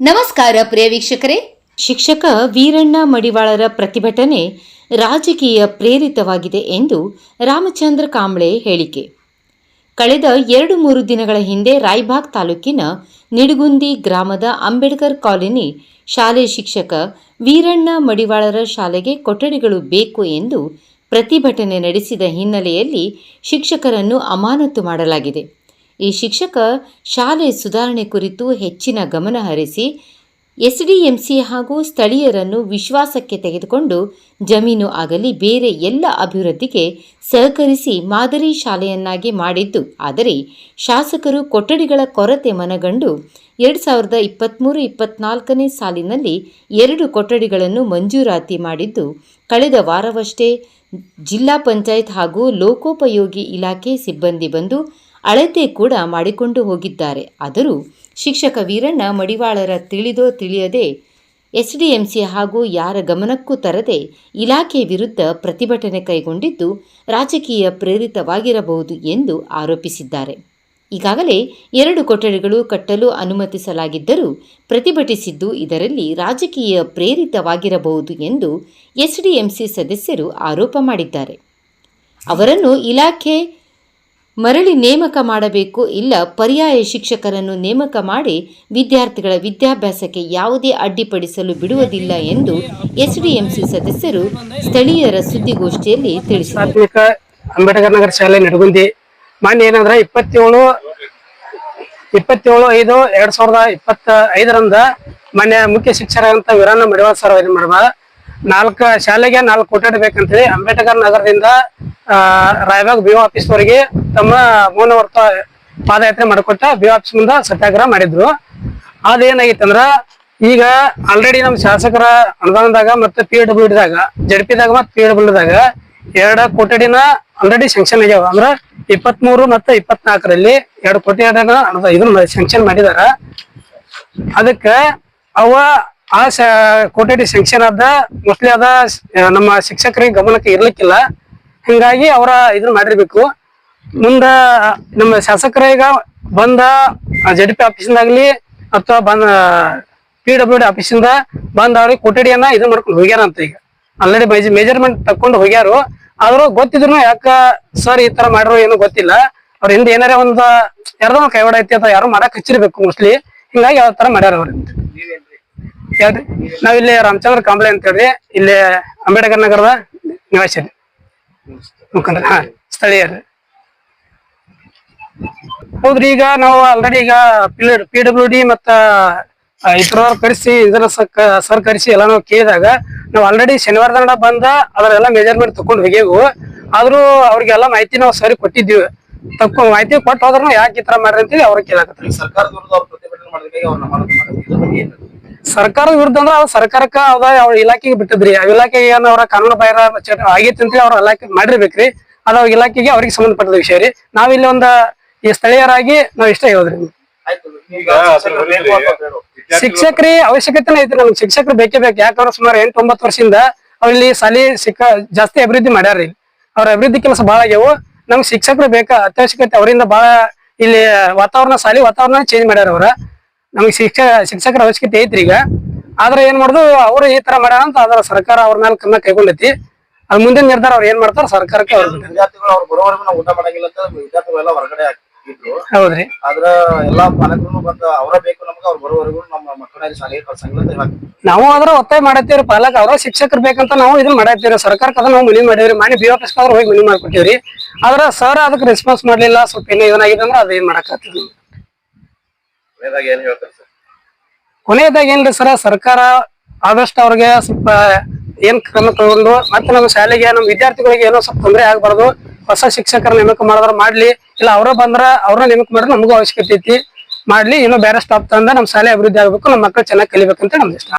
ನಮಸ್ಕಾರ ಪ್ರಿಯ ವೀಕ್ಷಕರೇ. ಶಿಕ್ಷಕ ವೀರಣ್ಣ ಮಡಿವಾಳರ ಪ್ರತಿಭಟನೆ ರಾಜಕೀಯ ಪ್ರೇರಿತವಾಗಿದೆ ಎಂದು ರಾಮಚಂದ್ರ ಕಾಂಬ್ಳೆ ಹೇಳಿಕೆ. ಕಳೆದ ಎರಡು ಮೂರು ದಿನಗಳ ಹಿಂದೆ ರಾಯ್ಬಾಗ್ ತಾಲೂಕಿನ ನಿಡಗುಂದಿ ಗ್ರಾಮದ ಅಂಬೇಡ್ಕರ್ ಕಾಲೋನಿ ಶಾಲೆ ಶಿಕ್ಷಕ ವೀರಣ್ಣ ಮಡಿವಾಳರ ಶಾಲೆಗೆ ಕೊಠಡಿಗಳು ಬೇಕು ಎಂದು ಪ್ರತಿಭಟನೆ ನಡೆಸಿದ ಹಿನ್ನೆಲೆಯಲ್ಲಿ ಶಿಕ್ಷಕರನ್ನು ಅಮಾನತು ಮಾಡಲಾಗಿದೆ. ಈ ಶಿಕ್ಷಕ ಶಾಲೆ ಸುಧಾರಣೆ ಕುರಿತು ಹೆಚ್ಚಿನ ಗಮನ ಹರಿಸಿ ಎಸ್ಡಿಎಂಸಿ ಹಾಗೂ ಸ್ಥಳೀಯರನ್ನು ವಿಶ್ವಾಸಕ್ಕೆ ತೆಗೆದುಕೊಂಡು ಜಮೀನು ಆಗಲಿ ಬೇರೆ ಎಲ್ಲ ಅಭಿವೃದ್ಧಿಗೆ ಸಹಕರಿಸಿ ಮಾದರಿ ಶಾಲೆಯನ್ನಾಗಿ ಮಾಡಿದ್ದು. ಆದರೆ ಶಾಸಕರು ಕೊಠಡಿಗಳ ಕೊರತೆ ಮನಗಂಡು ಎರಡು ಸಾವಿರದ ಇಪ್ಪತ್ತ್ಮೂರು ಇಪ್ಪತ್ನಾಲ್ಕನೇ ಸಾಲಿನಲ್ಲಿ ಎರಡು ಕೊಠಡಿಗಳನ್ನು ಮಂಜೂರಾತಿ ಮಾಡಿದ್ದು. ಕಳೆದ ವಾರವಷ್ಟೇ ಜಿಲ್ಲಾ ಪಂಚಾಯತ್ ಹಾಗೂ ಲೋಕೋಪಯೋಗಿ ಇಲಾಖೆ ಸಿಬ್ಬಂದಿ ಬಂದು ಅಳತೆ ಕೂಡ ಮಾಡಿಕೊಂಡು ಹೋಗಿದ್ದಾರೆ. ಆದರೂ ಶಿಕ್ಷಕ ವೀರಣ್ಣ ಮಡಿವಾಳರ ತಿಳಿದೋ ತಿಳಿಯದೆ ಎಸ್ಡಿಎಂಸಿ ಹಾಗೂ ಯಾರ ಗಮನಕ್ಕೂ ತರದೆ ಇಲಾಖೆ ವಿರುದ್ಧ ಪ್ರತಿಭಟನೆ ಕೈಗೊಂಡಿದ್ದು ರಾಜಕೀಯ ಪ್ರೇರಿತವಾಗಿರಬಹುದು ಎಂದು ಆರೋಪಿಸಿದ್ದಾರೆ. ಈಗಾಗಲೇ ಎರಡು ಕೊಠಡಿಗಳು ಕಟ್ಟಲು ಅನುಮತಿಸಲಾಗಿದ್ದರೂ ಪ್ರತಿಭಟಿಸಿದ್ದು ಇದರಲ್ಲಿ ರಾಜಕೀಯ ಪ್ರೇರಿತವಾಗಿರಬಹುದು ಎಂದು ಎಸ್ಡಿಎಂಸಿ ಸದಸ್ಯರು ಆರೋಪ ಮಾಡಿದ್ದಾರೆ. ಅವರನ್ನು ಇಲಾಖೆ ಮರಳಿ ನೇಮಕ ಮಾಡಬೇಕು ಇಲ್ಲ ಪರ್ಯಾಯ ಶಿಕ್ಷಕರನ್ನು ನೇಮಕ ಮಾಡಿ ವಿದ್ಯಾರ್ಥಿಗಳ ವಿದ್ಯಾಭ್ಯಾಸಕ್ಕೆ ಯಾವುದೇ ಅಡ್ಡಿಪಡಿಸಲು ಬಿಡುವುದಿಲ್ಲ ಎಂದು ಎಸ್ಡಿಎಂಸಿ ಸದಸ್ಯರು ಸ್ಥಳೀಯರ ಸುದ್ದಿಗೋಷ್ಠಿಯಲ್ಲಿ ತಿಳಿಸಿದರು. ಅಂಬೇಡ್ಕರ್ ನಗರ ಶಾಲೆ ನಡಗುಂದಿ. ಮಾನ್ಯ ಏನಂದ್ರೆ ಇಪ್ಪತ್ತೇಳು ಇಪ್ಪತ್ತೇಳು ಐದು ಎರಡ್ ಸಾವಿರದ ಇಪ್ಪತ್ತ ಐದರಿಂದ ಮಾನ್ಯ ಮುಖ್ಯ ಶಿಕ್ಷಕರಂತ ವೀರಣ್ಣ ಮಡಿವಾಳ ಸರ್ ಏನ್ ಮಾಡುವ ನಾಲ್ಕು ಶಾಲೆಗೆ ನಾಲ್ಕು ಕೊಠಡಿ ಬೇಕಂತೇಳಿ ಅಂಬೇಡ್ಕರ್ ನಗರದಿಂದ ರಾಯಬಾಗ್ ಬಿ ಆಫೀಸ್ ವರೆಗೆ ತಮ್ಮ ಮೌನ ವರ್ತ ಪಾದಯಾತ್ರೆ ಮಾಡಿಕೊಟ್ಟ ಬಿ ಆಫೀಸ್ ಮುಂದ ಸತ್ಯಾಗ್ರಹ ಮಾಡಿದ್ರು. ಅದೇನಾಗಿತ್ತಂದ್ರ, ಈಗ ಆಲ್ರೆಡಿ ನಮ್ಮ ಶಾಸಕರ ಅನುದಾನದಾಗ ಮತ್ತೆ ಪಿ ಡಬ್ಲ್ಯೂ ಡಿದಾಗ ಜಡ್ಪಿದಾಗ ಮತ್ತೆ ಪಿ ಡಬ್ಲ್ಯೂ ದಾಗ ಎರಡ ಕೊಠಡಿನ ಆಲ್ರೆಡಿ ಸ್ಯಾಂಕ್ಷನ್ ಆಗ್ಯಾವ. ಅಂದ್ರ ಇಪ್ಪತ್ಮೂರು ಮತ್ತೆ ಇಪ್ಪತ್ನಾಲ್ಕರಲ್ಲಿ ಎರಡು ಕೋಟಿ ಇದನ್ನ ಸ್ಯಾಂಕ್ಷನ್ ಮಾಡಿದಾರ. ಅದಕ್ಕ ಅವ ಆ ಕೋಟಡಿ ಸ್ಯಾಂಕ್ಷನ್ ಆದ ಮೋಸ್ಟ್ಲಿ ಅದ ನಮ್ಮ ಶಿಕ್ಷಕರಿಗೆ ಗಮನಕ್ಕೆ ಇರ್ಲಿಕ್ಕಿಲ್ಲ. ಹಿಂಗಾಗಿ ಅವರ ಇದನ್ನ ಮಾಡಿರ್ಬೇಕು. ಮುಂದ ನಮ್ಮ ಶಾಸಕರ ಈಗ ಬಂದ ಜಡ್ ಪಿ ಆಫೀಸಿಂದಾಗ್ಲಿ ಅಥವಾ ಬಂದ ಪಿ ಡಬ್ಲ್ಯೂ ಡಿ ಆಫೀಸಿಂದ ಬಂದ ಅವ್ರಿಗೆ ಕೊಠಡಿಯನ್ನ ಇದನ್ನ ಮಾಡ್ಕೊಂಡು ಹೋಗ್ಯಾರ ಅಂತ ಈಗ. ಆಲ್ರೆಡಿ ಮೆಜರ್ಮೆಂಟ್ ತಕೊಂಡು ಹೋಗ್ಯಾರು. ಆದ್ರೂ ಗೊತ್ತಿದ್ರು ಯಾಕ ಸರ್ ಈ ತರ ಮಾಡ್ರು ಏನು ಗೊತ್ತಿಲ್ಲ. ಅವ್ರ ಹಿಂದೆ ಏನಾರ ಒಂದು, ಯಾರ್ದೋ ಕೈವಾಡ ಐತಿ ಅಥವಾ ಯಾರು ಮಾಡಕ್ ಹಚ್ಚಿರ್ಬೇಕು ಮೋಸ್ಟ್ಲಿ ಹಿಂಗಾಗಿ ಯಾವ ತರ ಮಾಡ್ಯಾರ ಅವ್ರ ಹೇಳ್ರಿ. ನಾವಿಲ್ಲಿ ರಾಮಚಂದ್ರ ಕಾಂಬ್ಳೆ ಅಂತ ಹೇಳ್ರಿ. ಇಲ್ಲಿ ಅಂಬೇಡ್ಕರ್ ನಗರದ ನಿವಾಸಿ ಮುಖಂಡ್ರ, ಹಾ ಹೌದ್ರಿ, ಈಗ ನಾವು ಆಲ್ರೆಡಿ ಈಗ ಪಿ ಡಬ್ಲ್ಯೂ ಡಿ ಮತ್ತ ಇತರವ್ರ ಕರೆಸಿ ಇದರ ಸರ್ ಕರೆಸಿ ಎಲ್ಲ ನಾವು ಕೇಳಿದಾಗ, ನಾವು ಆಲ್ರೆಡಿ ಶನಿವಾರ ದಂಡ ಬಂದ ಅದರೆಲ್ಲ ಮೆಜರ್ಮೆಂಟ್ ತಕೊಂಡ್ ಹೋಗ್ಯವು. ಆದ್ರೂ ಅವ್ರಿಗೆಲ್ಲ ಮಾಹಿತಿ ನಾವು ಸರಿ ಕೊಟ್ಟಿದ್ದೀವಿ. ತಕ್ಕ ಮಾಹಿತಿ ಕೊಟ್ಟು ಹೋದ್ರೂ ಯಾಕೆ ಈ ತರ ಮಾಡ್ರಿ ಅಂತೇಳಿ ಅವ್ರಿಗೆ ಕೇಳಾಕತ್ತಾರೆ ಸರ್ಕಾರದ ಸರ್ಕಾರದ ವಿರುದ್ಧ ಅಂದ್ರೆ ಅದು ಸರ್ಕಾರಕ್ಕ ಅದ ಅವ್ರ ಇಲಾಖೆಗೆ ಬಿಟ್ಟದ್ರಿ. ಆ ಇಲಾಖೆಗೆ ಏನ್ ಅವ್ರ ಕಾನೂನು ಬಾಹಿರ ಆಗೈತಿ ಅಂತ ಅವ್ರ ಇಲಾಖೆ ಮಾಡಿರ್ಬೇಕ್ರಿ. ಅದ ಅವ್ರ ಇಲಾಖೆಗೆ ಅವ್ರಿಗೆ ಸಂಬಂಧಪಟ್ಟದ ವಿಷಯ ರೀ. ನಾವಿಲ್ಲಿ ಒಂದ ಈ ಸ್ಥಳೀಯರಾಗಿ ನಾವ್ ಇಷ್ಟ ಹೇಳೋದ್ರಿ ಆಯ್ತು ಈಗ ಶಿಕ್ಷಕರು ಅವಶ್ಯಕತೆನೇ ಐತ್ರಿ ನಮ್ಗೆ. ಶಿಕ್ಷಕರು ಬೇಕೇ ಬೇಕು. ಯಾಕಂದ್ರೆ ಸುಮಾರು ಎಂಟು ಒಂಬತ್ತು ವರ್ಷದಿಂದ ಅವ್ರಲ್ಲಿ ಸಾಲಿ ಸಿಕ್ಕ ಜಾಸ್ತಿ ಅಭಿವೃದ್ಧಿ ಮಾಡ್ಯಾರ್ರಿ. ಅವ್ರ ಅಭಿವೃದ್ಧಿ ಕೆಲಸ ಬಹಳ ಆಗ್ಯಾವು. ನಮ್ಗೆ ಶಿಕ್ಷಕರು ಬೇಕಾ? ಅತ್ಯವಶ್ಯಕತೆ ಅವರಿಂದ ಬಹಳ ಇಲ್ಲಿ ವಾತಾವರಣ ಸಾಲಿ ವಾತಾವರಣ ಚೇಂಜ್ ಮಾಡ್ಯಾರ ಅವ್ರ. ನಮ್ಗೆ ಶಿಕ್ಷ ಶಿಕ್ಷಕರ ಅವಶ್ಯಕತೆ ಐತ್ರಿ ಈಗ. ಆದ್ರೆ ಏನ್ ಮಾಡುದು ಅವ್ರು ಈ ತರ ಮಾಡ್ಯಾರ ಅಂತ ಅದರ ಸರ್ಕಾರ ಅವ್ರ ಮೇಲೆ ಕ್ರಮ ಕೈಗೊಂಡೈತಿ. ಅದ್ ಮುಂದಿನ ನಿರ್ಧಾರ ಅವ್ರು ಏನ್ ಮಾಡ್ತಾರ ಸರ್ಕಾರಕ್ಕೆ ಅವ್ರ ವಿದ್ಯಾರ್ಥಿಗಳು ಅವ್ರು ಬರೋವರೆಗೂ ನಾವು ಊಟ ಮಾಡಂಗಿಲ್ಲ ಅಂತ ವಿದ್ಯಾರ್ಥಿಗಳೆಲ್ಲ ಹೊರಗಡೆ ಇದ್ರು ಹೌದ್ರಿ. ಆದ್ರ ಎಲ್ಲಾ ಪಾಲಕರು ಬಂದ ಅವರ ಬೇಕು ನಮ್ಗೆ ಅವ್ರು ಬರೋವರೆಗೂ ನಮ್ಮ ಮಕ್ಕಳನ್ನ ಶಾಲೆಗೆ ಕಳ್ಸಂಗಿಲ್ಲ ಅಂತ ನಾವು ಅದ್ರ ಒತ್ತಾಯ ಮಾಡತ್ತೀವ್ರಿ ಪಾಲಕ ಅವ್ರ ಶಿಕ್ಷಕರು ಬೇಕಂತ ನಾವು ಇದನ್ನ ಮಾಡತ್ತೀವ್ರಿ. ಸರ್ಕಾರಕ್ಕೆ ಅದನ್ನ ನಾವು ಮನವಿ ಮಾಡೇವ್ರಿ. ಮನೆ ಬಿ ಆಫೀಸ್ ಆದ್ರೆ ಹೋಗಿ ಮನವಿ ಮಾಡ್ಕೊಟ್ಟಿವ್ರಿ. ಆದ್ರ ಸರ್ ಅದಕ್ಕೆ ರೆಸ್ಪಾನ್ಸ್ ಮಾಡ್ಲಿಲ್ಲ ಸ್ವಲ್ಪ ಏನೋ ಏನಾಗಿದೆ ಅಂದ್ರೆ ಅದೇನ್ ಮಾಡಕ್ಕಾಗ್ತದೆ ಕೊನೆಯದಾಗ ಏನ್ರಿ ಸರ? ಸರ್ಕಾರ ಆದಷ್ಟು ಅವ್ರಿಗೆ ಸ್ವಲ್ಪ ಏನ್ ಕ್ರಮ ತಗೊಂಡು ಮತ್ತೆ ನಮ್ಮ ಶಾಲೆಗೆ, ನಮ್ಮ ವಿದ್ಯಾರ್ಥಿಗಳಿಗೆ ಏನೋ ಸ್ವಲ್ಪ ತೊಂದರೆ ಆಗ್ಬಾರ್ದು. ಹೊಸ ಶಿಕ್ಷಕರ ನೇಮಕ ಮಾಡಿದ್ರ ಮಾಡ್ಲಿ, ಇಲ್ಲ ಅವ್ರ ಬಂದ್ರ ಅವ್ರನ್ನ ನೇಮಕ ಮಾಡಿದ್ರೆ ನಮಗೂ ಅವಶ್ಯಕತೆ ಐತಿ. ಮಾಡ್ಲಿ, ಇನ್ನೂ ಬೇರೆ ಸ್ಟಾಪ್ ತಂದ ನಮ್ಮ ಶಾಲೆ ಅಭಿವೃದ್ಧಿ ಆಗ್ಬೇಕು, ನಮ್ಮ ಮಕ್ಕಳು ಚೆನ್ನಾಗಿ ಕಲಿಬೇಕಂತ ನಮ್ದು ಇಷ್ಟ.